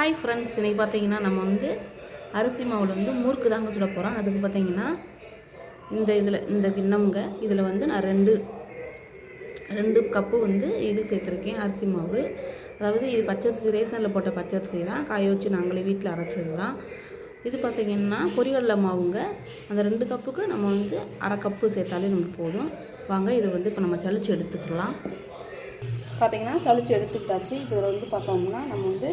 Hi friends இன்றைக்கி பார்த்தீங்கன்னா நம்ம வந்து அரிசி மாவில் வந்து முறுக்கு தாங்க சுட போகிறோம் அதுக்கு பார்த்தீங்கன்னா இந்த இதில் இந்த கிண்ணமுங்க. இதில் வந்து நான் ரெண்டு ரெண்டு கப்பு வந்து இது சேர்த்துருக்கேன் அரிசி மாவு. அதாவது இது பச்சரிசி ரேஷனில் போட்ட பச்சரிசி தான். காய வச்சு நாங்களே வீட்டில் அரைச்சது தான் இது பார்த்திங்கன்னா பொரியல்ல மாவுங்க. அந்த ரெண்டு கப்புக்கு நம்ம வந்து அரை கப்பு சேர்த்தாலே நமக்கு போதும். வாங்க இதை வந்து இப்போ நம்ம சளிச்சு எடுத்துக்கலாம். பார்த்தீங்கன்னா சளிச்சு எடுத்துக்கிட்டாச்சு. இப்போ இதில் வந்து பார்த்தோம்னா நம்ம வந்து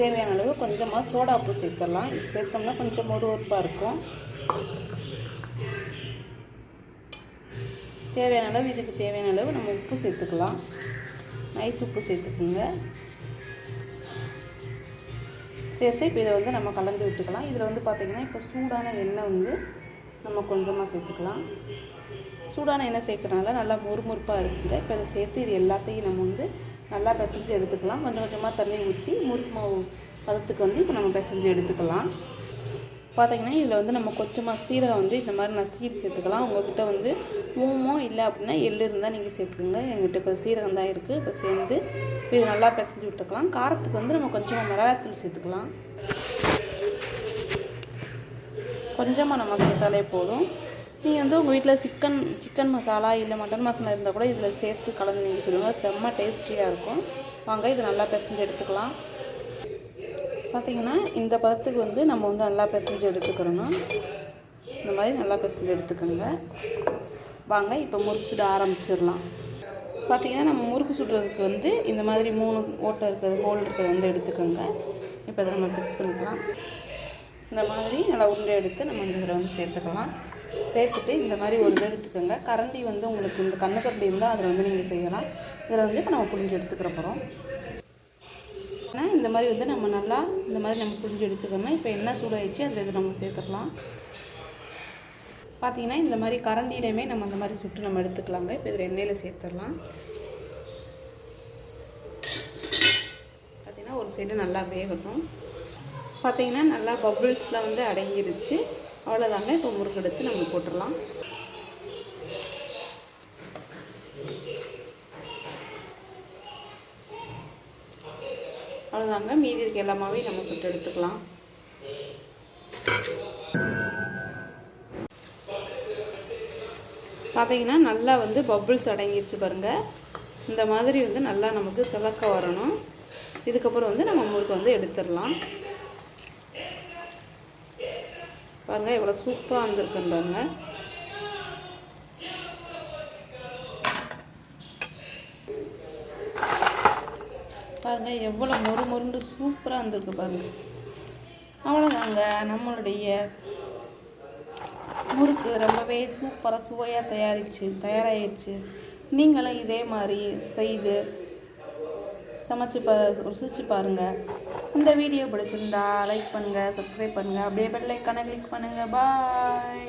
தேவையான அளவு கொஞ்சமாக சோடா உப்பு சேர்த்துடலாம். இது சேர்த்தோம்னா கொஞ்சம் ஒரு இருக்கும். தேவையான அளவு இதுக்கு தேவையான அளவு நம்ம உப்பு சேர்த்துக்கலாம். நைஸ் உப்பு சேர்த்துக்குங்க. சேர்த்து இப்போ இதை வந்து நம்ம கலந்து விட்டுக்கலாம். இதில் வந்து பார்த்திங்கன்னா இப்போ சூடான எண்ணெய் வந்து நம்ம கொஞ்சமாக சேர்த்துக்கலாம். சூடான எண்ணெய் சேர்க்கறனால நல்லா முறுமுறுப்பாக இருக்குங்க. இப்போ இதை சேர்த்து இது எல்லாத்தையும் நம்ம வந்து நல்லா பிசைஞ்சு எடுத்துக்கலாம். கொஞ்சம் கொஞ்சமாக தண்ணி ஊற்றி முறுக்கு மாவு பதத்துக்கு வந்து இப்போ நம்ம பிசைஞ்சு எடுத்துக்கலாம். பார்த்தீங்கன்னா இதில் வந்து நம்ம கொஞ்சமாக சீரகம் வந்து இந்த மாதிரி நசீர் சேர்த்துக்கலாம். உங்கள்கிட்ட வந்து மூமோ இல்லை அப்படின்னா எள்ளு இருந்தால் நீங்கள் சேர்த்துக்கோங்க. எங்கிட்ட இப்போ சீரகம் தான் இருக்குது இப்போ சேர்ந்து இப்போ இது நல்லா பிசைஞ்சு விட்டுக்கலாம். காரத்துக்கு வந்து நம்ம கொஞ்சமாக மிளகாத்தூள் சேர்த்துக்கலாம். கொஞ்சமாக நம்ம சேர்த்தாலே போதும். நீங்கள் வந்து உங்கள் வீட்டில் சிக்கன் சிக்கன் மசாலா இல்லை மட்டன் மசாலா இருந்தால் கூட இதில் சேர்த்து கலந்து நீங்கள் சொல்லுங்கள் செம்ம டேஸ்டியாக இருக்கும். வாங்க இதை நல்லா பிசைஞ்சு எடுத்துக்கலாம். பார்த்தீங்கன்னா இந்த பதத்துக்கு வந்து நம்ம வந்து நல்லா பிசைஞ்சு எடுத்துக்கிறணும். இந்த மாதிரி நல்லா பிசைஞ்சு எடுத்துக்கோங்க. வாங்க இப்போ முறுக்கு சுட ஆரம்பிச்சிடலாம். பார்த்தீங்கன்னா நம்ம முறுக்கு சுடுறதுக்கு வந்து இந்த மாதிரி மூணு ஓட்டை இருக்கிறது ஹோல் இருக்கிறது வந்து எடுத்துக்கோங்க. இப்போ அதை நம்ம ஃபிக்ஸ் பண்ணிக்கலாம். இந்த மாதிரி நல்லா உருண்டை எடுத்து நம்ம இந்த இதில் வந்து சேர்த்துக்கலாம். சேர்த்துட்டு இந்த மாதிரி ஒரு இது எடுத்துக்கோங்க. கரண்டி வந்து உங்களுக்கு இந்த கண்ணுக்கரண்டி இருந்தால் அதில் வந்து நீங்கள் செய்யலாம். இதில் வந்து இப்போ நம்ம புளிஞ்சு எடுத்துக்கிற போகிறோம் ஆனால் இந்த மாதிரி வந்து நம்ம நல்லா இந்த மாதிரி நம்ம புளிஞ்சு எடுத்துக்கணும் இப்போ என்ன சூடாயிடுச்சு அதில் இதை நம்ம சேர்த்துக்கலாம். பார்த்தீங்கன்னா இந்த மாதிரி கரண்டிலையுமே நம்ம அந்த மாதிரி சுட்டு நம்ம எடுத்துக்கலாங்க. இப்போ இதில் எண்ணெயில் சேர்த்துடலாம். பார்த்தீங்கன்னா ஒரு சைடு நல்லா வேகட்டும். பார்த்தீங்கன்னா நல்லா பபுள்ஸில் வந்து அடங்கிருச்சு. அவ்வளோதாங்க இப்போ முறுக்கு எடுத்து நம்ம போட்டுடலாம். அவ்வளோதாங்க மீதி இருக்க எல்லாமாவே நம்ம சுட்டு எடுத்துக்கலாம். பார்த்தீங்கன்னா நல்லா வந்து பபுள்ஸ் அடங்கிருச்சு பாருங்கள் இந்த மாதிரி வந்து நல்லா நமக்கு சிவக்க வரணும். இதுக்கப்புறம் வந்து நம்ம முறுக்கு வந்து எடுத்துடலாம். பாருங்கள் எவ்வளோ சூப்பராக வந்திருக்குன்னு பாருங்கள் பாருங்கள் எவ்வளோ மொறு மொருண்டு சூப்பராக வந்திருக்கு பாருங்கள் அவ்வளோதாங்க நம்மளுடைய முறுக்கு ரொம்பவே சூப்பராக சுவையாக தயாரிச்சு தயாராகிடுச்சு நீங்களும் இதே மாதிரி செய்து சமைச்சு பா ருசிச்சு பாருங்கள் இந்த வீடியோ பிடிச்சிருந்தா லைக் பண்ணுங்கள் சப்ஸ்கிரைப் பண்ணுங்கள் அப்படியே பெல் ஐக்கானை கிளிக் பண்ணுங்கள் பாய்